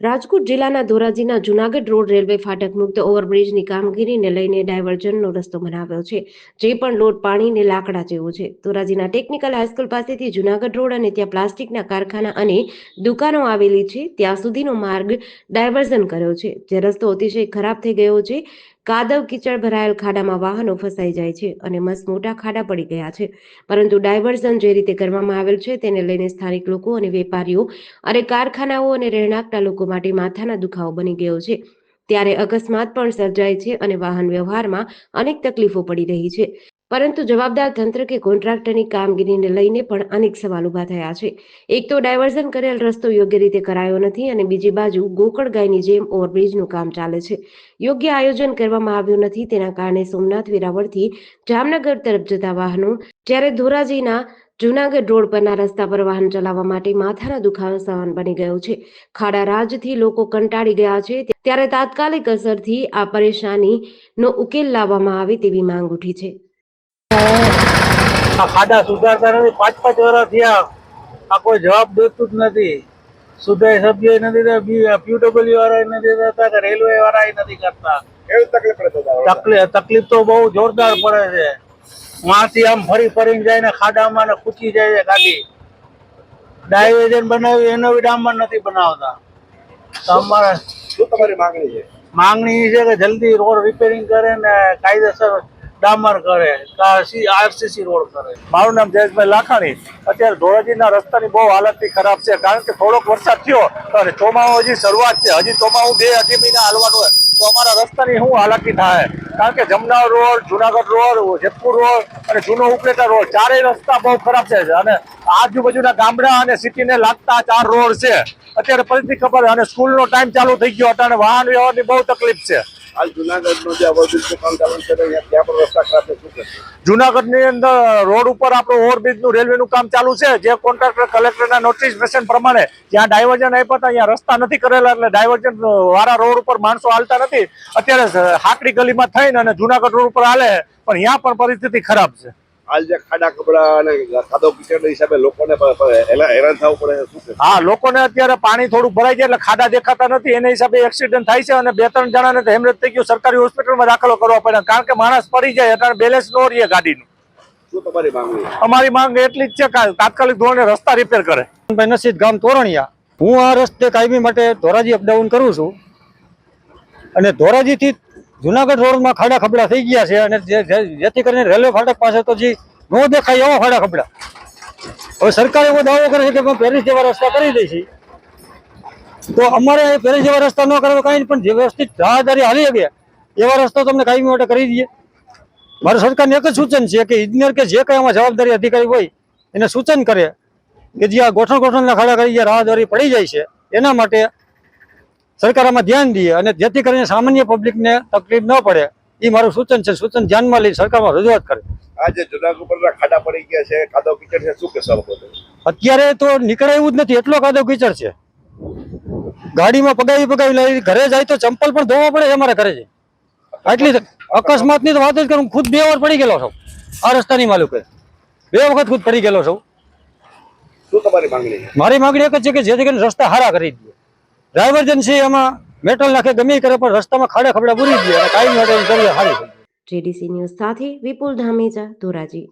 રાજકોટ જિલ્લાના ધોરાજીના Junagadh road railway ફાટક મુક્ત ઓવરબ્રિજની કામગીરીને લઈને ડાયવર્ઝનનો રસ્તો બનાવ્યો છે, જે પણ લોટ પાણીને લાકડા જેવો છે. ધોરાજીના ટેકનિકલ હાઈસ્કૂલ પાસેથી જુનાગઢ રોડ અને ત્યાં પ્લાસ્ટિકના કારખાના અને દુકાનો આવેલી છે, ત્યાં સુધીનો માર્ગ ડાયવર્ઝન કર્યો છે, જે રસ્તો અતિશય ખરાબ થઈ ગયો છે. કાદવ કીચડ ભરાયેલ ખાડામાં વાહનો ફસાઈ જાય છે અને મસ્ત મોટા ખાડા પડી ગયા છે. પરંતુ ડાયવર્ઝન જે રીતે કરવામાં આવેલ છે તેને લઈને સ્થાનિક લોકો અને વેપારીઓ અને કારખાનાઓ અને રહેણાંકના લોકો માટે માથાના દુખાવો બની ગયો છે. ત્યારે અકસ્માત પણ સર્જાય છે અને વાહન વ્યવહારમાં અનેક તકલીફો પડી રહી છે. પરંતુ જવાબદાર તંત્ર કે કોન્ટ્રાક્ટરની કામગીરીને લઈને પણ અનેક સવાલ ઊભા થયા છે. એક તો ડાયવર્ઝન કરેલ રસ્તો યોગ્ય રીતે કરાયો નથી અને બીજી બાજુ ગોકળ ગાયની જેમ ઓવરબ્રિજનું કામ ચાલે છે. યોગ્ય આયોજન કરવામાં આવ્યું નથી, તેના કારણે સોમનાથ વેરાવળથી જામનગર તરફ જતા વાહનો, જ્યારે ધોરાજીના જૂનાગઢ રોડ પરના રસ્તા પર વાહન ચલાવવા માટે માથાના દુખાવા સહન બની ગયો છે. ખાડા રાજથી લોકો કંટાળી ગયા છે, ત્યારે તાત્કાલિક અસરથી આ પરેશાનીનો ઉકેલ લાવવામાં આવે તેવી માંગ ઉઠી છે. આ ખાડા સુધારતા પાંચ પાંચ વર્ષ થયા. આ કોઈ જવાબ દેતું જ નથી. સુધાય સભ્ય નથી પીડબ્લ્યુ વાળા નથી દેતા કે રેલવે વાળા નથી કરતા. તકલીફ તો બહુ જોરદાર પડે છે. વાંથી આમ ફરી ફરીને જાય ને ખાડામાં ને ખૂચી જાય છે ગાડી. ડાયવેજન બનાવ્યું એનો બી ડામર નથી બનાવતા. શું તમારી માંગણી છે? માંગણી છે કે જલ્દી રોડ રિપેરિંગ કરે ને કાયદેસર ડામર કરે આરસીસી રોડ કરે. મારું નામ જયેશભાઈ લાખાણી. અત્યારે ધોરાજીના રસ્તાની બહુ હાલત ખરાબ છે, કારણ કે થોડોક વરસાદ થયો અને ચોમાસું હજી શરૂઆત છે. હજી ચોમાસું બે અઢી મહિના હાલવાનું હોય, તો અમારા રસ્તાની શું હાલાકી થાય? કારણ કે જમનાવ road, Junagadh road, Jetpur road અને જૂનો ઉપલેટા રોડ, ચારેય રસ્તા બહુ ખરાબ છે. અને આજુબાજુના ગામડા અને સિટીને લાગતા ચાર રોડ છે. અત્યારે પરિસ્થિતિ ખબર અને સ્કૂલનો ટાઈમ ચાલુ થઈ ગયો અને વાહન વ્યવહારની બહુ તકલીફ છે. જુનાગઢનું અંદર રોડ ઉપર આપણું ઓરબ્રિજનું રેલવે નું કામ ચાલુ છે, જે કોન્ટ્રાક્ટર, કલેક્ટરના નોટિફિકેશન પ્રમાણે જ્યાં ડાયવર્જન આપ્યા હતા અહીંયા રસ્તા નથી કરેલા, એટલે ડાયવર્જન વાળા રોડ ઉપર માણસો હાલતા નથી. અત્યારે હાકડી ગલીમાં થઈને અને જુનાગઢ રોડ ઉપર હાલે પણ અહીંયા પણ પરિસ્થિતિ ખરાબ છે. હાલ જે ખાડા કપડા અને ખાધો કિચડ હિસાબે લોકોને હેરાન થવું પડે શું હા લોકોને અત્યારે પાણી થોડું ભરાઈ જાય એટલે ખાડા દેખાતા નથી. એના હિસાબે એક્સિડન્ટ થાય છે અને બે ત્રણ જણાને તો હેમરેજ થઈ ગયું. સરકારી હોસ્પિટલમાં દાખલો કરવા પડે. કારણ કે માણસ પડી જાય એટલે બેલેન્સ નો રહીએ ગાડીનું. શું તમારી માંગણી અમારી માંગ એટલી જ છે કે તાત્કાલિક ધોરણે રસ્તા રિપેર કરે. ભાઈ નસીદ ગામ તોરણિયા. હું આ રસ્તે કાયમી માટે ધોરાજી અપડાઉન કરું છું. અને ધોરાજીથી જુનાગઢ રોડમાં ખાડા ખબડા થઈ ગયા છે અને જેથી કરીને રેલવે ફાટક પાસે તો જે ન દેખાય એવા ખાડા ખબડા. હવે સરકાર એવો દાવો કરે છે કે પેરિસ જેવા રસ્તા કરી દઈશી તો અમારે પેરિસ જેવા રસ્તા ન કરે તો કાંઈ પણ જે વ્યવસ્થિત રાહદારી હાલી ગયા એવા રસ્તા તમને કાયમી માટે કરી દઈએ. મારું સરકારને એક જ સૂચન છે કે ઇજનેર કે જે કંઈ આમાં જવાબદારી અધિકારી હોય, એને સૂચન કરે કે જે આ ગોઠણ ગોઠણના ખાડા કરી જે રાહદારી પડી જાય છે, એના માટે સરકાર આમાં ધ્યાન દે અને જેથી કરીને સામાન્ય પબ્લિકને તકલીફ ન પડે એ મારું સૂચન છે. સૂચન ધ્યાનમાં લઈ સરકારમાં રજૂઆત કરે. આજે જુનાગઢ ઉપરના ખાડા પડી ગયા છે. કાદવ કિચડ છે. શું કહેશો અત્યારે તો નીકળે એવું જ નથી. એટલો કાદો કીચડ છે. ગાડીમાં પગાવી પગાવી લઈ ઘરે જાય તો ચંપલ પણ ધોવા પડે છે અમારે ઘરે જઈ આટલી અકસ્માતની તો વાત જ કરું. ખુદ બે વાર પડી ગયેલો છું. આ રસ્તાની માલુકે. બે વખત ખુદ પડી ગયેલો છું. શું તમારી માંગણી મારી માંગણી એક જ છે કે જેથી કરીને રસ્તા હારા કરી દે ડ્રાઈવર્જન છે એમાં મેટલ નાખે, ગમે કરે, પણ રસ્તામાં ખાડે ખબડા પૂરી દે અને કાયમી માટે જરૂરિયાત સારી થઈ ન્યૂઝ સાથે વિપુલ ધામેજા, ધોરાજી.